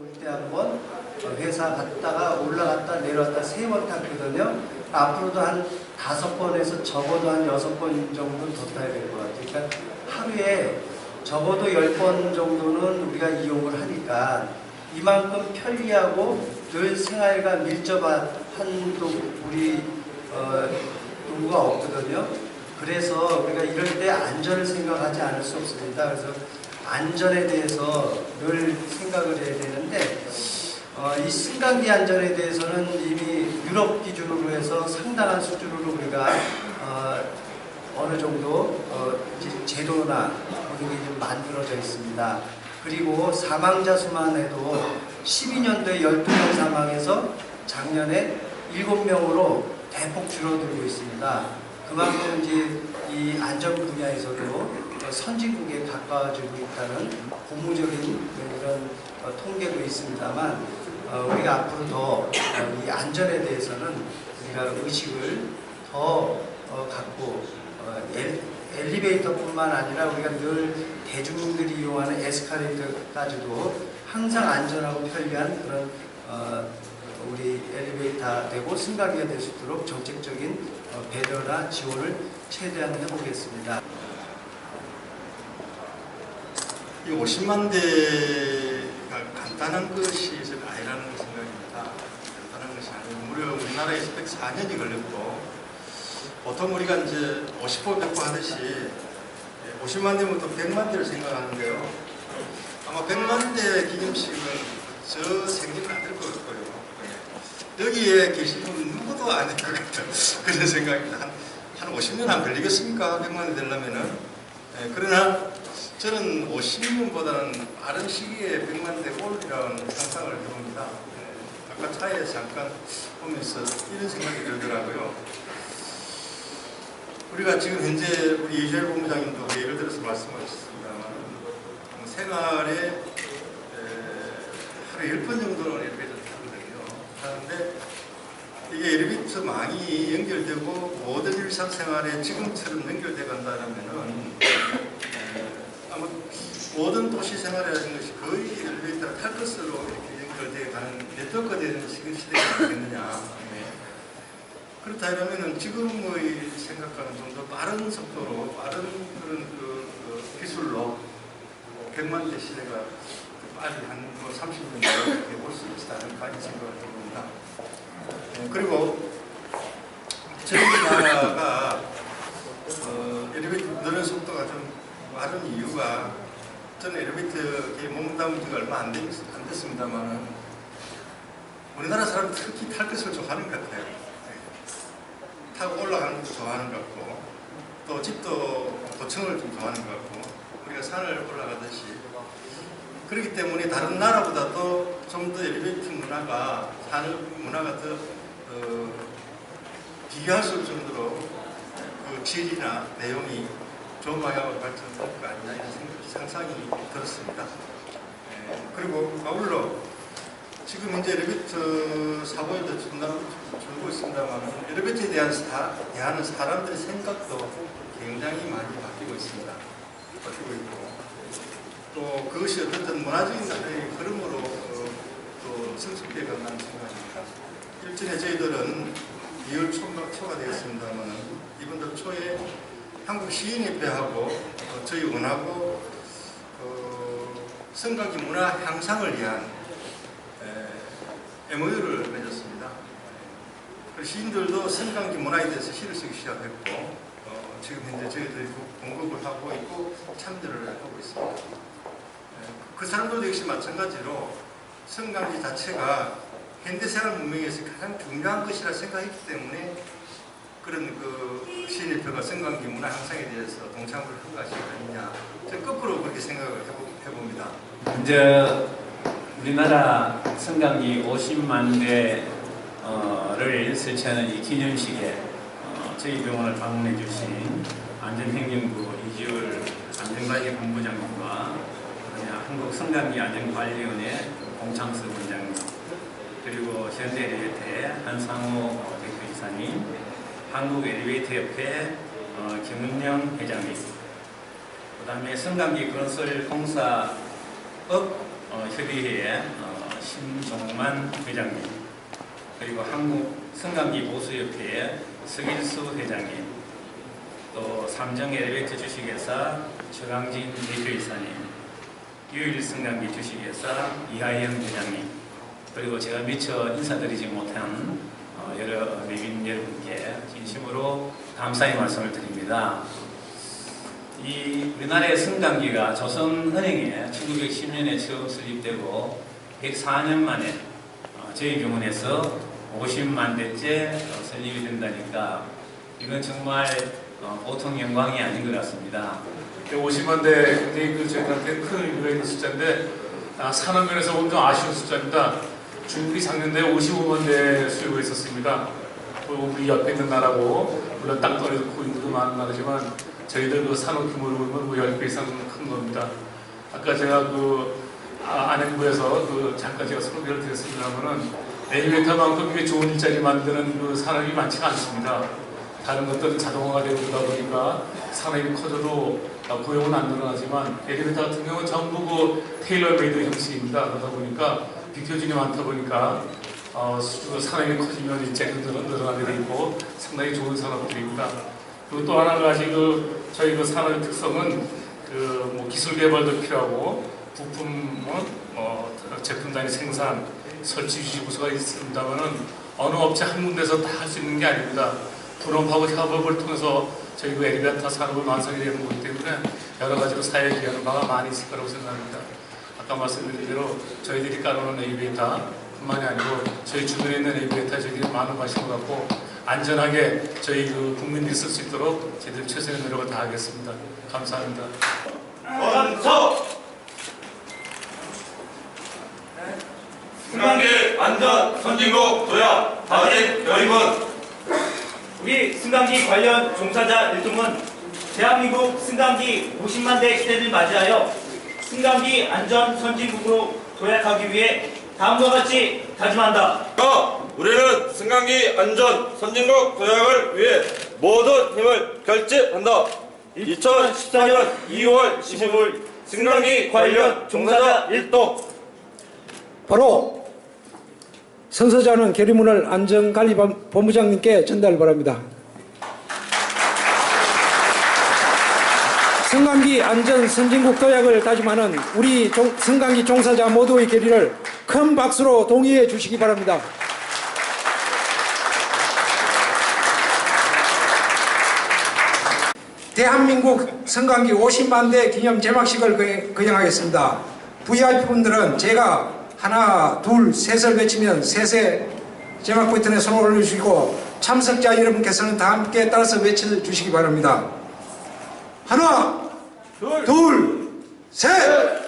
올때 한 번 회사 갔다가 올라갔다 내려왔다 세 번 탔거든요. 앞으로도 한 다섯 번에서 적어도 한 여섯 번 정도는 더 타야 될 것 같아요. 그러니까 하루에 적어도 열 번 정도는 우리가 이용을 하니까 이만큼 편리하고 늘 생활과 밀접한 한도 우리 어, 도구가 없거든요. 그래서 우리가 이럴 때 안전을 생각하지 않을 수 없습니다. 그래서 안전에 대해서 늘 생각을 해야 되는데 어, 이 승강기 안전에 대해서는 이미 유럽 기준으로 해서 상당한 수준으로 우리가 어, 어느 정도 어, 제도나 모든 게 좀 만들어져 있습니다. 그리고 사망자 수만 해도 12년도에 12명 사망해서 작년에 7명으로 대폭 줄어들고 있습니다. 그만큼 이제 이 안전 분야에서도 선진국에 가까워지고 있다는 고무적인 이런 어, 통계도 있습니다만 어, 우리가 앞으로 더 이 안전에 대해서는 우리가 의식을 더 어, 갖고 어, 엘, 엘리베이터뿐만 아니라 우리가 늘 대중들이 이용하는 에스컬레이터까지도 항상 안전하고 편리한 그런 어, 우리 엘리베이터 되고 승강기가 될 수 있도록 정책적인 어, 배려나 지원을 최대한 해보겠습니다. 이 50만 대가 간단한 것이 좀 아니라는 생각입니다. 간단한 것이 아니고 무려 우리나라에서 104년이 걸렸고 보통 우리가 이제 50호 100호 하듯이 50만 대부터 100만 대를 생각하는데요. 아마 100만 대 기념식은 저 생기는 안 될 것 같고요. 예. 여기에 계신 분 누구도 안될것 같은 그런 생각입니다. 한, 한 50년 안 걸리겠습니까? 100만 대 되려면은. 예, 그러나 저는 50년보다는 빠른 시기에 100만 대 올리라는 상상을 해봅니다. 예, 아까 차에 잠깐 보면서 이런 생각이 들더라고요. 우리가 지금 현재 우리 이주열 본부장님도 예를 들어서 말씀하셨습니다만 생활에 에, 하루에 10번 정도는 엘리베이터 타거든요. 타는데 이게 엘리베이터 망이 연결되고 모든 일상생활에 지금처럼 연결돼 간다면은 아마 모든 도시 생활이라는 것이 거의 엘리베이터를 탈 것으로 이렇게 연결돼 가는 네트워크가 되는 지금 시대가 아니겠느냐. 네. 그렇다 이러면은 지금의 생각과는 좀 더 빠른 속도로 빠른 그런 그, 그 기술로 100만 대 시대가 빨리 한뭐 30년 정도 볼수 있다는 그런 생각을 해봅니다. 네, 그리고 저희 나라가 어, 엘리베이터 느는 속도가 좀 빠른 이유가 저는 엘리베이터에 몸담은 지가 얼마 안, 됐, 안 됐습니다만은 우리나라 사람 특히 탈 것을 좋아하는 것 같아요. 네. 타고 올라가는 것도 좋아하는 것 같고 또 집도 고층을 좀 좋아하는 것 같고 우리가 산을 올라가듯이 그렇기 때문에 다른 나라보다도 좀 더 엘리베이터 문화가 산업 문화가 더 어, 비교할 수 없을 정도로 그 질이나 내용이 좋은 방향으로 발전될 것 아니냐 이런 생각, 상상이 들었습니다. 예, 그리고 아울러 지금 현재 엘리베이터 사고에도 줄고 있습니다만 엘리베이터에 대한 사, 대하는 사람들의 생각도 굉장히 많이 바뀌고 있습니다. 바뀌고 있고 또 그것이 어떤 문화적인 흐름으로 어, 또 성숙되어 간다는 생각입니다. 일전에 저희들은 2월 초, 초가 되었습니다만 달 초에 한국 시인협회하고 어, 저희 원하고 어, 성곽이 문화 향상을 위한 에, MOU를 맺었습니다. 그 시인들도 성곽이 문화에 대해서 시를 쓰기 시작했고 어, 지금 현재 저희들이 공급을 하고 있고 참여를 하고 있습니다. 에, 그 사람들 역시 마찬가지로 성곽이 자체가 현대생활 문명에서 가장 중요한 것이라 생각했기 때문에 그런 그 시인협회가 성관계 문화 향상에 대해서 동참을 한 것이 아니냐. 저 거꾸로 그렇게 생각을 해봅니다. 이제 우리나라 성강기 50만 대를 설치하는 이 기념식에 어, 저희 병원을 방문해 주신 안전행정부 이지율 안전관리 본부장님과 한국 성강기 안전관리원회 공창수 원장님 그리고 현대엘리베이터의 한상호 대표 이사님 한국 엘리베이터 협회 어, 김은영 회장님, 그 다음에 성강기 건설 공사업 어, 협의회의 어, 신종만 회장님, 그리고 한국 승강기 보수협회의 서길수 회장님, 또 삼정 엘리베이터 주식회사 최강진 대표이사님, 유일 승강기 주식회사 이하영 회장님, 그리고 제가 미처 인사드리지 못한 어, 여러 내빈 여러분께 진심으로 감사의 말씀을 드립니다. 이 우리나라의 승강기가 조선 은행에 1910년에 처음 설립되고 104년 만에 어, 저희 병원에서 50만 대째 어, 설립이 된다니까 이건 정말 어, 보통 영광이 아닌 것 같습니다. 50만 대 굉장히 그 저희한테 큰 의미가 있는 숫자인데 아, 산업면에서 좀 아쉬운 숫자입니다. 중국이 작년에 55만 대 수요가 있었습니다. 또 우리 옆에 있는 나라고 물론 땅덩어리도 크고 인구도 많은 나라지만 저희들 그 산업 규모로 보면 뭐 10배 이상 큰 겁니다. 아까 제가 그 아, 안행부에서 그 잠깐 제가 소개를 드렸습니다만은 엘리베이터만큼 이게 좋은 일자리 만드는 그 산업이 많지가 않습니다. 다른 것들은 자동화가 되고 그러다 보니까 산업이 커져도 어, 고용은 안 늘어나지만 엘리베이터 같은 경우는 전부 그 테일러메이드 형식입니다. 그러다 보니까 비교준이 많다 보니까 어, 수- 산업이 커지면 일자리도 늘어- 늘어나게 돼 있고 상당히 좋은 산업들입니다. 그리고 또 하나 가지 그 저희 그 산업의 특성은 그 뭐 기술 개발도 필요하고 부품은 뭐 제품 단위 생산 설치 유지 부서가 있습니다만은 어느 업체 한 군데서 다 할 수 있는 게 아닙니다. 분업하고 협업을 통해서 저희 그 엘리베이터 산업을 완성이 되는 거기 때문에 여러 가지로 사회에 기여하는 바가 많이 있을 거라고 생각합니다. 아까 말씀드린 대로 저희들이 깔아놓은 엘리베이터 뿐만이 아니고 저희 주변에 있는 엘리베이터 저희들이 많은 관심을 갖고 안전하게 저희 그 국민들이 쓸 수 있도록 저희들 최선의 노력을 다하겠습니다. 감사합니다. 원서 승강기 안전 선진국 도약 다진 여임은 우리 승강기 관련 종사자 일동은 대한민국 승강기 50만 대 시대를 맞이하여 승강기 안전 선진국으로 도약하기 위해 다음과 같이 다짐한다. 가 우리는 승강기 안전 선진국 도약을 위해 모든 힘을 결집한다. 2014년 2월 15일 승강기 관련 종사자 일동 바로 선서자는 결의문을 안전관리본부장님께 전달 바랍니다. 승강기 안전 선진국 도약을 다짐하는 우리 종- 승강기 종사자 모두의 결의를 큰 박수로 동의해 주시기 바랍니다. 대한민국 승강기 50만 대 기념 제막식을 거- 거행하겠습니다. VIP분들은 제가 하나, 둘, 셋을 외치면 셋의 제막 버튼에 손을 올려주시고 참석자 여러분께서는 다 함께 따라서 외쳐주시기 바랍니다. 하나, 둘, 셋! 큰